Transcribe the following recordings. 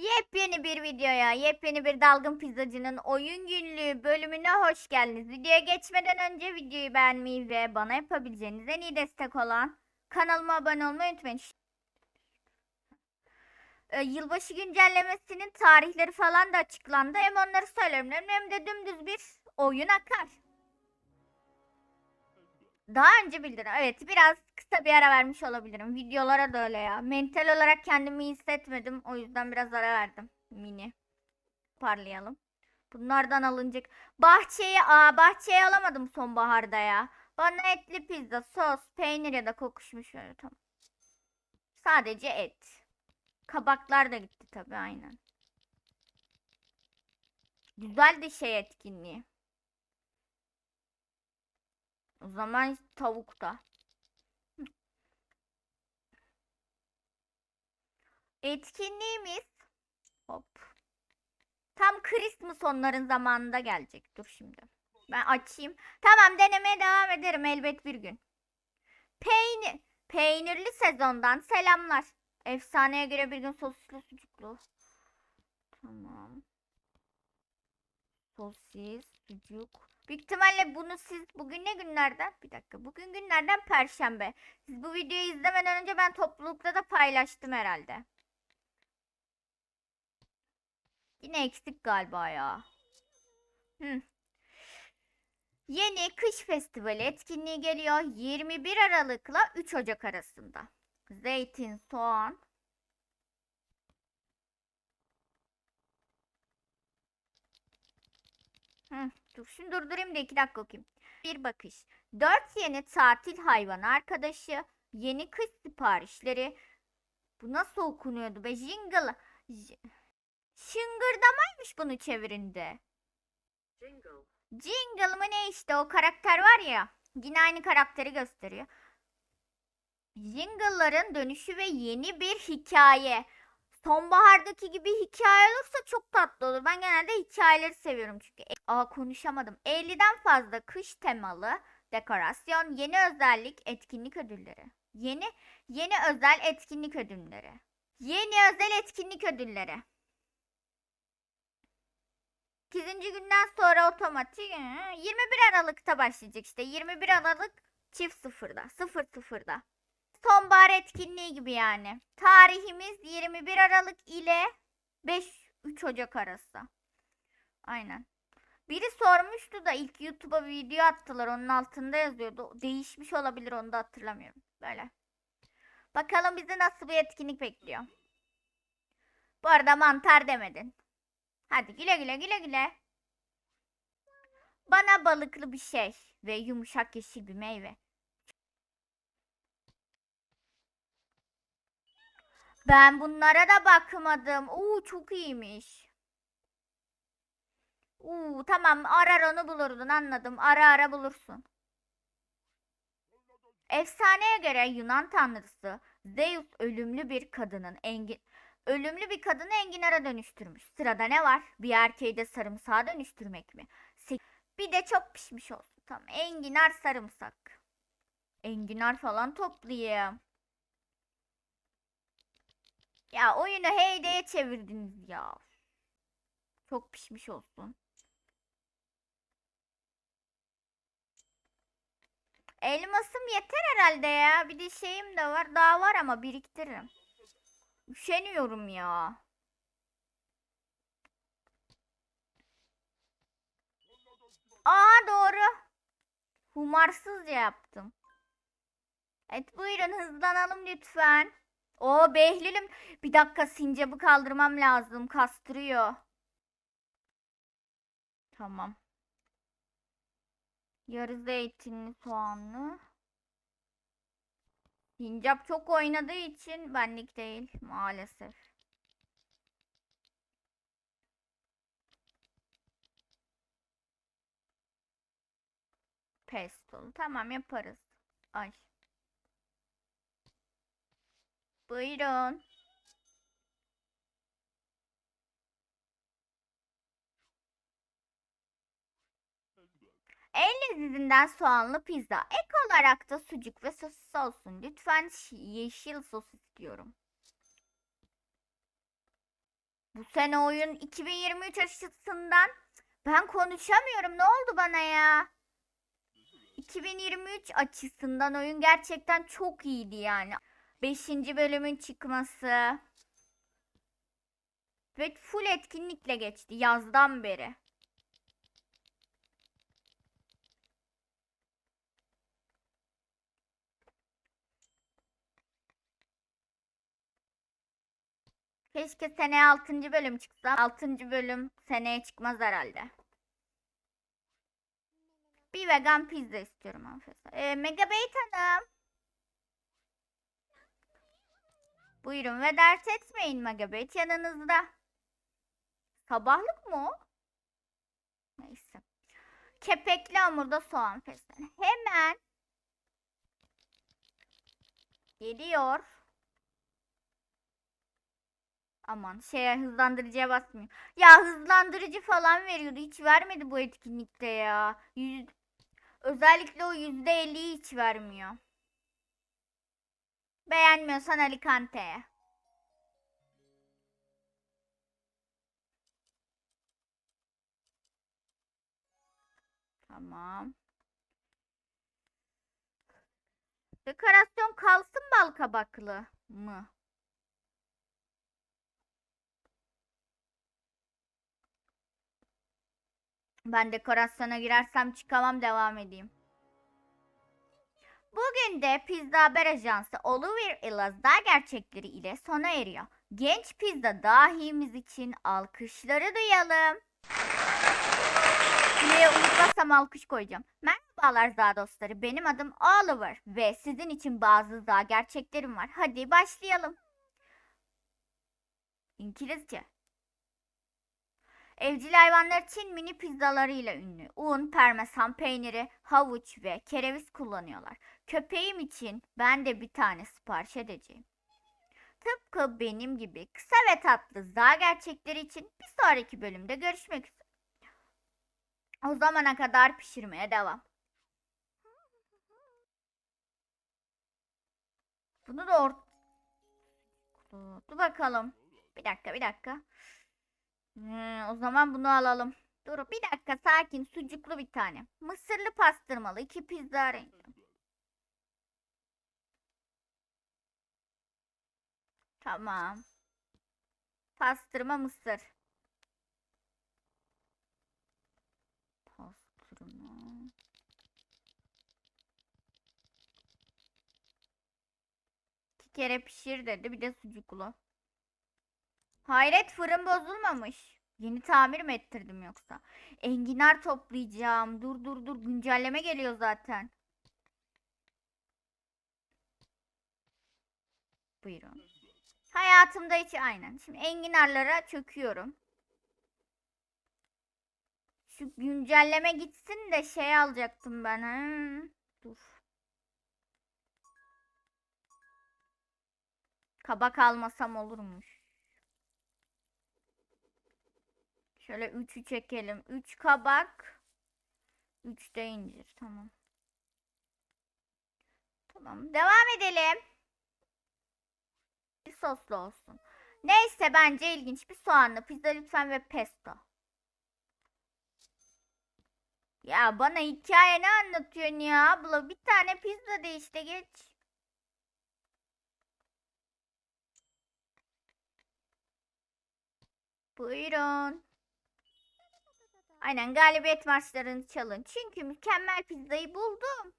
Yepyeni bir videoya, yepyeni bir Dalgın Pizzacı'nın oyun günlüğü bölümüne hoş geldiniz. Videoya geçmeden önce videoyu beğenmeyi ve bana yapabileceğiniz en iyi destek olan kanalıma abone olmayı unutmayın. Ee, yılbaşı güncellemesinin tarihleri falan da açıklandı. Hem onları söylerim hem de dümdüz bir oyun akar. Daha önce bildirim. Evet biraz kısa bir ara vermiş olabilirim. Videolara da öyle ya. Mental olarak kendimi iyi hissetmedim. O yüzden biraz ara verdim. Mini. Parlayalım. Bunlardan alınacak. Bahçeyi, aa bahçeyi alamadım sonbaharda ya. Bana etli pizza, sos, peynir ya da kokuşmuş öyle tamam. Sadece et. Kabaklar da gitti tabii aynen. Güzel de şey etkinliği. O zaman tavuk da. Etkinliğimiz hop. Tam Christmas onların zamanında gelecek. Dur şimdi. Ben açayım. Tamam denemeye devam ederim elbet bir gün. Peynir. Peynirli sezondan selamlar. Efsaneye göre bir gün sosisli sucuklu. Tamam. Sosis, sucuk. Büyük ihtimalle bunu siz bugün ne günlerden? Bir dakika. Bugün günlerden perşembe. Siz bu videoyu izlemeden önce ben toplulukta da paylaştım herhalde. Yine eksik galiba ya. Hı. Yeni kış festivali etkinliği geliyor. 21 Aralık'la 3 Ocak arasında. Zeytin, soğan. Hı, dur şunu durdurayım da 2 dakika okuyayım. Bir bakış. 4 yeni tatil hayvanı arkadaşı. Yeni kış siparişleri. Bu nasıl okunuyordu be? Jingle. J- Şıngırdamaymış bunu çevirinde. Jingle. Jingle mı ne işte o karakter var ya. Yine aynı karakteri gösteriyor. Jingle'ların dönüşü ve yeni bir hikaye. Sonbahardaki gibi hikaye olursa çok tatlı olur. Ben genelde hikayeleri seviyorum çünkü. E, Aa konuşamadım. 50'den fazla kış temalı dekorasyon, yeni özellik, etkinlik ödülleri. Yeni yeni özel etkinlik ödülleri. Yeni özel etkinlik ödülleri. 8. günden sonra otomatik hı, 21 Aralık'ta başlayacak işte. 21 Aralık çift sıfırda. Sıfır sıfırda. Sonbahar etkinliği gibi yani. Tarihimiz 21 Aralık ile 5-3 Ocak arası. Aynen. Biri sormuştu da ilk YouTube'a video attılar. Onun altında yazıyordu. Değişmiş olabilir onu da hatırlamıyorum. Böyle. Bakalım bizi nasıl bir etkinlik bekliyor. Bu arada mantar demedin. Hadi güle güle güle güle. Bana balıklı bir şey ve yumuşak yeşil bir meyve. Ben bunlara da bakmadım. Oo çok iyiymiş. Oo tamam arar onu bulurdun anladım. Ara ara bulursun. Efsaneye göre Yunan tanrısı Zeus ölümlü bir kadının engin ölümlü bir kadını enginara dönüştürmüş. Sırada ne var? Bir erkeği de sarımsağa dönüştürmek mi? Bir de çok pişmiş olsun. Tamam. Enginar sarımsak. Enginar falan toplayayım. Ya oyunu heydeye çevirdiniz ya. Çok pişmiş olsun. Elmasım yeter herhalde ya. Bir de şeyim de var. Daha var ama biriktiririm. Üşeniyorum ya. Aa doğru. Humarsızca yaptım. Evet buyurun hızlanalım lütfen. O Behlül'üm. Bir dakika sincapı kaldırmam lazım. Kastırıyor. Tamam. Yarı zeytinli soğanlı. Sincap çok oynadığı için benlik değil maalesef. Pesto. Tamam yaparız. Ay. Buyurun. El lezzezinden soğanlı pizza. Ek olarak da sucuk ve sosis olsun. Lütfen şi- yeşil sos istiyorum. Bu sene oyun 2023 açısından ben konuşamıyorum. Ne oldu bana ya? 2023 açısından oyun gerçekten çok iyiydi yani. 5. bölümün çıkması ve full etkinlikle geçti yazdan beri. Keşke seneye 6. bölüm çıksa. 6. bölüm seneye çıkmaz herhalde. Bir vegan pizza istiyorum hanımefendi. Ee, Megabait Hanım. Buyurun ve dert etmeyin Megabait yanınızda. Sabahlık mı o? Neyse. Kepekli hamurda soğan fesleğeni. Hemen. Geliyor. Aman şeye hızlandırıcıya basmıyor. Ya hızlandırıcı falan veriyordu. Hiç vermedi bu etkinlikte ya. Yüz... Özellikle o yüzde elliyi hiç vermiyor. Beğenmiyorsan Alicante'ye. Tamam. Dekorasyon kalsın bal kabaklı mı? Ben dekorasyona girersem çıkamam devam edeyim. Bugün de Pizza Haber Ajansı Oliver Ilazda gerçekleri ile sona eriyor. Genç pizza dahimiz için alkışları duyalım. Buraya unutmazsam alkış koyacağım. Merhabalar za dostları. Benim adım Oliver ve sizin için bazı za gerçeklerim var. Hadi başlayalım. İngilizce. Evcil hayvanlar için mini pizzalarıyla ünlü. Un, parmesan peyniri, havuç ve kereviz kullanıyorlar. Köpeğim için ben de bir tane sipariş edeceğim. Tıpkı benim gibi kısa ve tatlı za gerçekleri için bir sonraki bölümde görüşmek üzere. O zamana kadar pişirmeye devam. Bunu da ort... Dur bakalım. Bir dakika bir dakika. Hmm, o zaman bunu alalım. Dur bir dakika sakin sucuklu bir tane. Mısırlı pastırmalı iki pizza rengi. Tamam. Pastırma mısır. Pastırma. İki kere pişir dedi bir de sucuklu. Hayret fırın bozulmamış. Yeni tamir mi ettirdim yoksa? Enginar toplayacağım. Dur dur dur güncelleme geliyor zaten. Buyurun. Hayatımda hiç aynen. Şimdi enginarlara çöküyorum. Şu güncelleme gitsin de şey alacaktım ben. Ha. Dur. Kabak almasam olurmuş. Şöyle 3'ü çekelim. 3 kabak. 3 de incir. Tamam. Tamam. Devam edelim. Bir soslu olsun. Neyse bence ilginç. Bir soğanlı pizza lütfen ve pesto. Ya bana hikaye ne anlatıyorsun ya abla? Bir tane pizza de işte geç. Buyurun. Aynen galibiyet maçlarını çalın. Çünkü mükemmel pizzayı buldum.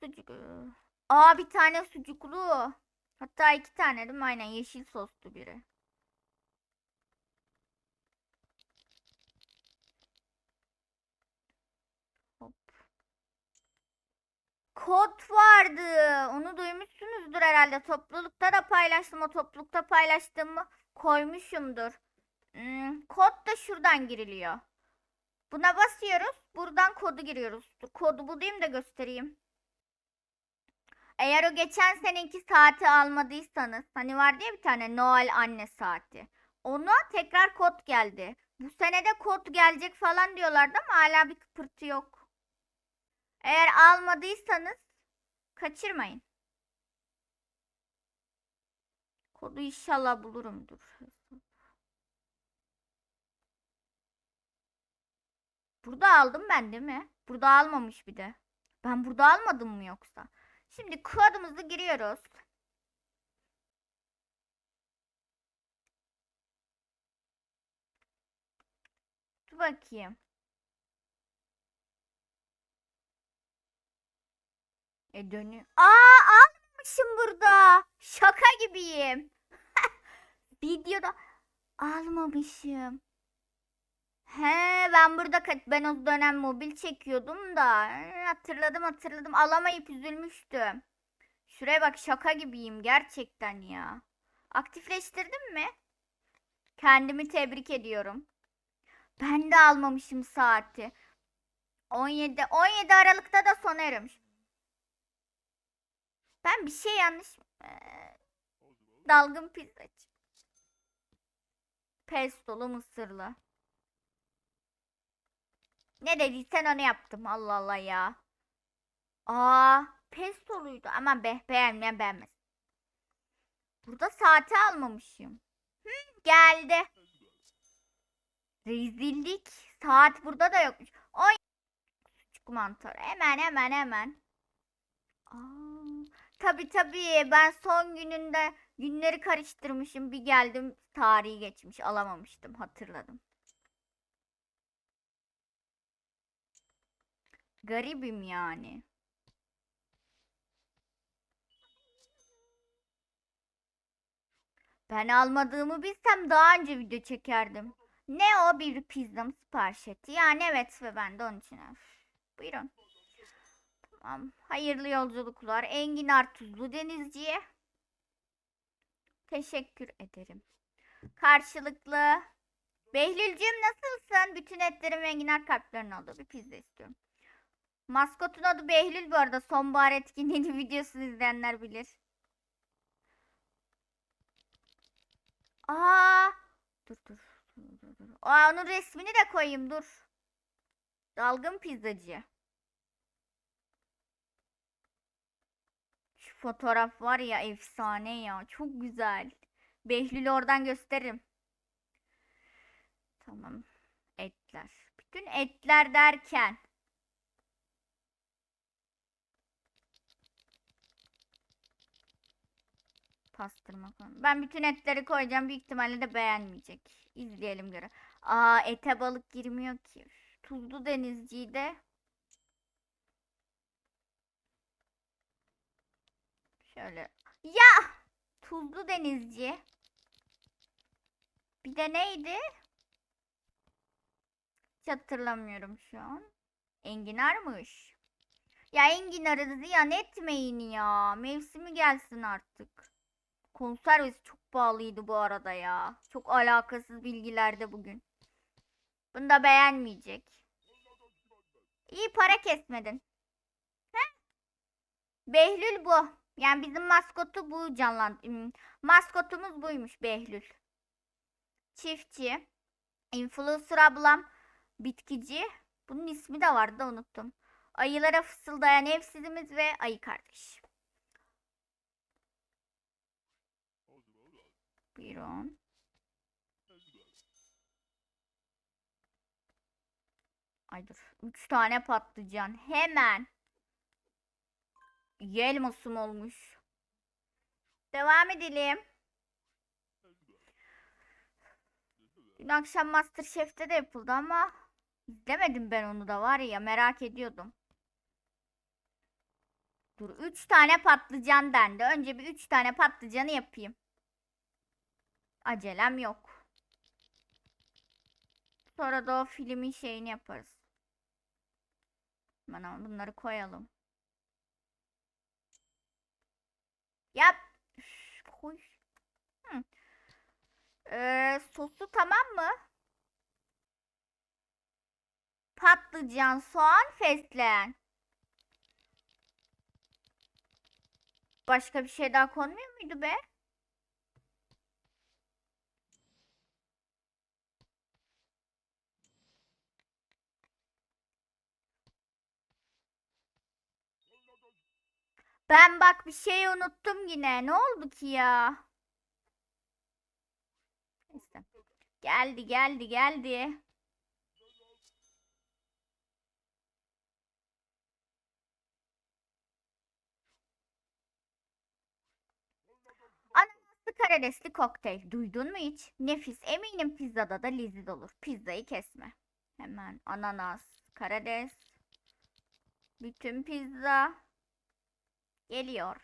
Sucuk. Aa bir tane sucuklu. Hatta iki tane değil mi? Aynen yeşil soslu biri. Hop. Kod vardı. Onu duymuşsunuzdur herhalde. Toplulukta da paylaştım. O toplulukta paylaştığımı koymuşumdur. Hmm, kod da şuradan giriliyor. Buna basıyoruz. Buradan kodu giriyoruz. Dur, kodu bulayım da göstereyim. Eğer o geçen seneki saati almadıysanız hani var diye bir tane Noel anne saati. Ona tekrar kod geldi. Bu senede kod gelecek falan diyorlardı ama hala bir kıpırtı yok. Eğer almadıysanız kaçırmayın. Kodu inşallah bulurum. Burada aldım ben değil mi? Burada almamış bir de. Ben burada almadım mı yoksa? Şimdi kodumuzu giriyoruz. Dur bakayım. E dönüyor. Aa almamışım burada. Şaka gibiyim. Videoda almamışım. He ben burada ben o dönem mobil çekiyordum da hatırladım hatırladım alamayıp üzülmüştüm. Şuraya bak şaka gibiyim gerçekten ya. Aktifleştirdim mi? Kendimi tebrik ediyorum. Ben de almamışım saati. 17 17 Aralık'ta da sona erimiş. Ben bir şey yanlış Eee, dalgın pizzacı. Pestolu mısırlı. Ne dediysen onu yaptım. Allah Allah ya. Aa, pestoluydu. Ama be beğenmeyen beğenmez. Burada saati almamışım. Hı, geldi. Rezillik. Saat burada da yokmuş. Oy. Küçük mantar. Hemen hemen hemen. Aa, tabii tabii ben son gününde günleri karıştırmışım. Bir geldim tarihi geçmiş. Alamamıştım. Hatırladım. Garibim yani. Ben almadığımı bilsem daha önce video çekerdim. Ne o bir pizzam sipariş etti. Yani evet ve ben de onun için. Buyurun. Tamam. Hayırlı yolculuklar. Enginar Tuzlu Denizci'ye. Teşekkür ederim. Karşılıklı. Behlülcüğüm nasılsın? Bütün etlerim enginar kalplerin oldu. Bir pizza istiyorum. Maskotun adı Behlül bu arada. Sonbahar etkinliğini videosunu izleyenler bilir. Aa! Dur. dur, dur, dur. Aa, onun resmini de koyayım dur. Dalgın pizzacı. Şu fotoğraf var ya efsane ya. Çok güzel. Behlül oradan gösteririm. Tamam. Etler. Bütün etler derken. Pastırma falan. Ben bütün etleri koyacağım. Büyük ihtimalle de beğenmeyecek. İzleyelim göre. Aa ete balık girmiyor ki. Tuzlu denizciyi de. Şöyle. Ya! Tuzlu denizci. Bir de neydi? Hiç hatırlamıyorum şu an. Enginarmış. Ya enginarı ziyan etmeyin ya. Mevsimi gelsin artık. Konservesi çok pahalıydı bu arada ya. Çok alakasız bilgilerde bugün. Bunu da beğenmeyecek. İyi para kesmedin. He? Behlül bu. Yani bizim maskotu bu canlan. hmm, Maskotumuz buymuş Behlül. Çiftçi. Influencer ablam. Bitkici. Bunun ismi de vardı da unuttum. Ayılara fısıldayan evsizimiz ve ayı kardeş. Buyurun. Ay dur. Üç tane patlıcan. Hemen. İyi elmasım olmuş. Devam edelim. Dün akşam Masterchef'te de yapıldı ama izlemedim ben onu da var ya merak ediyordum. Dur 3 tane patlıcan dendi. Önce bir 3 tane patlıcanı yapayım. Acelem yok. Sonra da o filmin şeyini yaparız. Ama bunları koyalım. Yap. Koy. Hı. Ee, sosu tamam mı? Patlıcan, soğan, fesleğen. Başka bir şey daha konmuyor muydu be? Ben bak bir şey unuttum yine. Ne oldu ki ya? Neyse. Geldi geldi geldi. Ananaslı karidesli kokteyl. Duydun mu hiç? Nefis. Eminim pizzada da leziz olur. Pizzayı kesme. Hemen ananas, karides. Bütün pizza geliyor.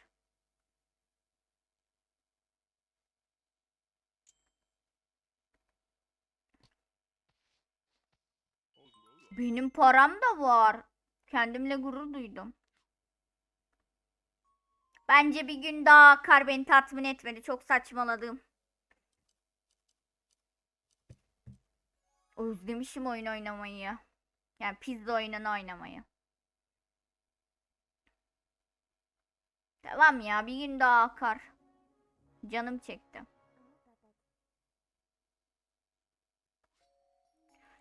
Benim param da var. Kendimle gurur duydum. Bence bir gün daha kar beni tatmin etmedi. Çok saçmaladım. Özlemişim oyun oynamayı. Yani pizza oyununu oynamayı. Tamam ya bir gün daha akar. Canım çekti.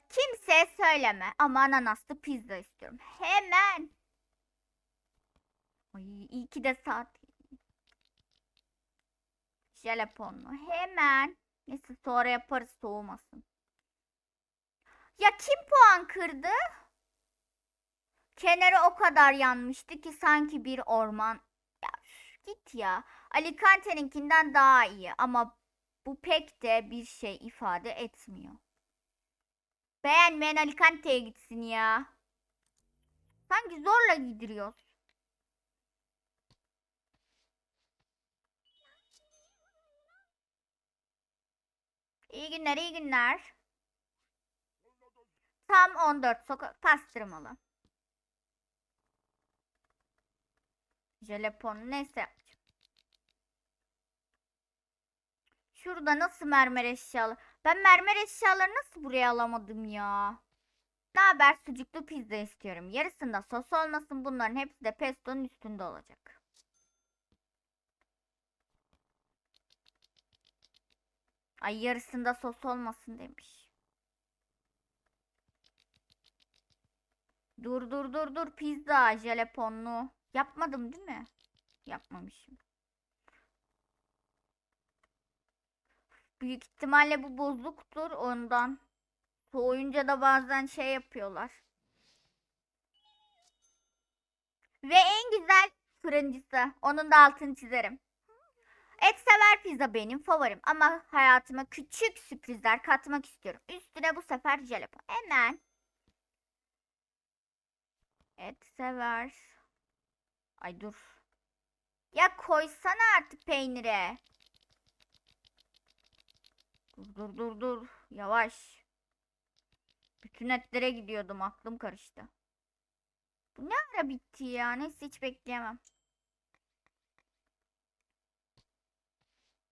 Kimseye söyleme ama ananaslı pizza istiyorum. Hemen. Ay iyi ki de saat. Jalaponlu. Hemen. Neyse sonra yaparız soğumasın. Ya kim puan kırdı? Kenarı o kadar yanmıştı ki sanki bir orman. Git ya. Alicante'ninkinden daha iyi ama bu pek de bir şey ifade etmiyor. Beğenmeyen Alicante'ye gitsin ya. Sanki zorla gidiriyoruz. İyi günler, iyi günler. Tam 14 sokak pastırmalı. Jelepon neyse. Şurada nasıl mermer eşyalı? Ben mermer eşyaları nasıl buraya alamadım ya? Ne haber sucuklu pizza istiyorum. Yarısında sos olmasın. Bunların hepsi de pestonun üstünde olacak. Ay yarısında sos olmasın demiş. Dur dur dur dur pizza jalaponlu. Yapmadım değil mi? Yapmamışım. Büyük ihtimalle bu bozuktur ondan. Soğuyunca da bazen şey yapıyorlar. Ve en güzel fırıncısı. Onun da altını çizerim. Et sever pizza benim favorim ama hayatıma küçük sürprizler katmak istiyorum. Üstüne bu sefer jalapeno. Hemen. Et sever. Ay dur. Ya koysana artık peynire. Dur dur dur dur. Yavaş. Bütün etlere gidiyordum. Aklım karıştı. Bu ne ara bitti ya? Neyse hiç bekleyemem.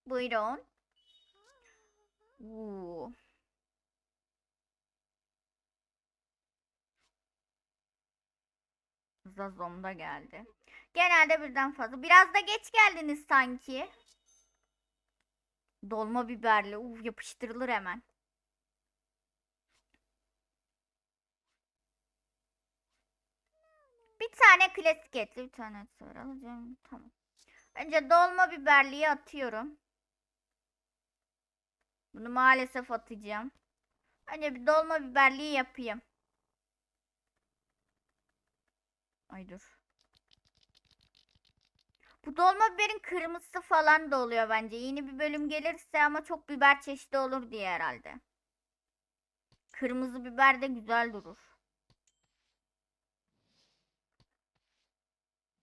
Buyurun. Oo. Zazom da geldi. Genelde birden fazla. Biraz da geç geldiniz sanki. Dolma biberli. Uf yapıştırılır hemen. Bir tane klasik etli bir tane var alacağım. Tamam. Önce dolma biberliği atıyorum. Bunu maalesef atacağım. Önce bir dolma biberliği yapayım. Ay dur. Bu dolma biberin kırmızısı falan da oluyor bence. Yeni bir bölüm gelirse ama çok biber çeşidi olur diye herhalde. Kırmızı biber de güzel durur.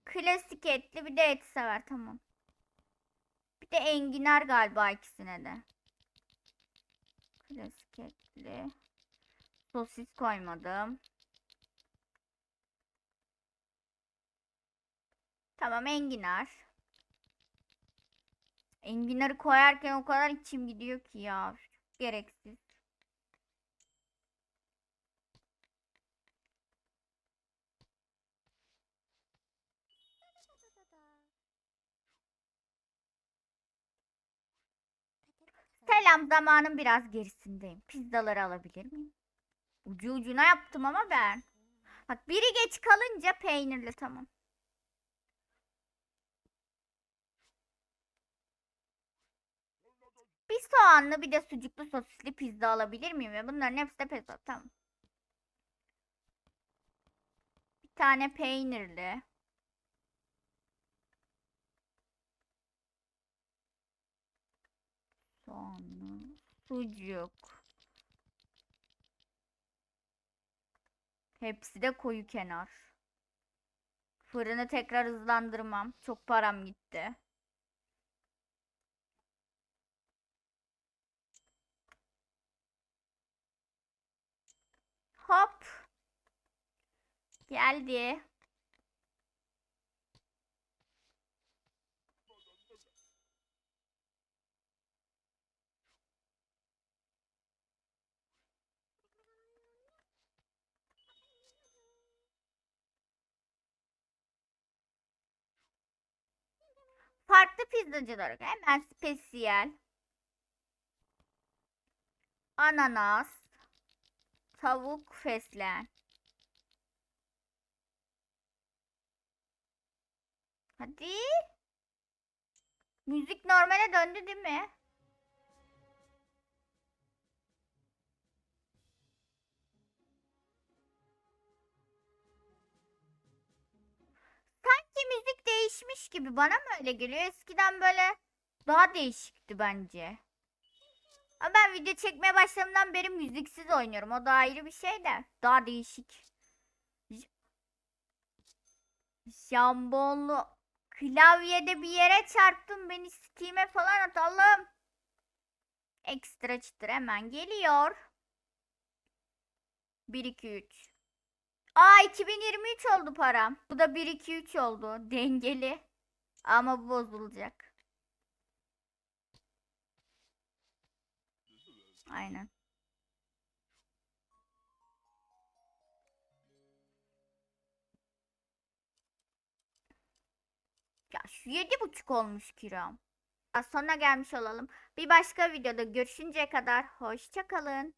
Klasik etli bir de et sever tamam. Bir de enginar galiba ikisine de. Klasik etli. Sosis koymadım. Tamam enginar. Enginarı koyarken o kadar içim gidiyor ki ya. Gereksiz. Selam zamanın biraz gerisindeyim. Pizzaları alabilir miyim? Ucu ucuna yaptım ama ben. Bak biri geç kalınca peynirli tamam. Bir soğanlı bir de sucuklu sosisli pizza alabilir miyim? Ve bunların hepsi de peso. Tamam. Bir tane peynirli. Soğanlı. Sucuk. Hepsi de koyu kenar. Fırını tekrar hızlandırmam. Çok param gitti. Hop. Geldi. Farklı pizzacılar hemen spesiyel. Ananas. Tavuk fesleğen. Hadi. Müzik normale döndü değil mi? Sanki müzik değişmiş gibi bana mı öyle geliyor? Eskiden böyle daha değişikti bence. Ama ben video çekmeye başladığımdan beri müziksiz oynuyorum. O da ayrı bir şey de. Daha değişik. Jambonlu klavyede bir yere çarptım. Beni Steam'e falan atalım. Ekstra çıtır hemen geliyor. 1 2 3. Aa 2023 oldu param. Bu da 1 2 3 oldu. Dengeli. Ama bu bozulacak. Aynen. Ya şu yedi buçuk olmuş kiram. Sonra gelmiş olalım. Bir başka videoda görüşünceye kadar hoşça kalın.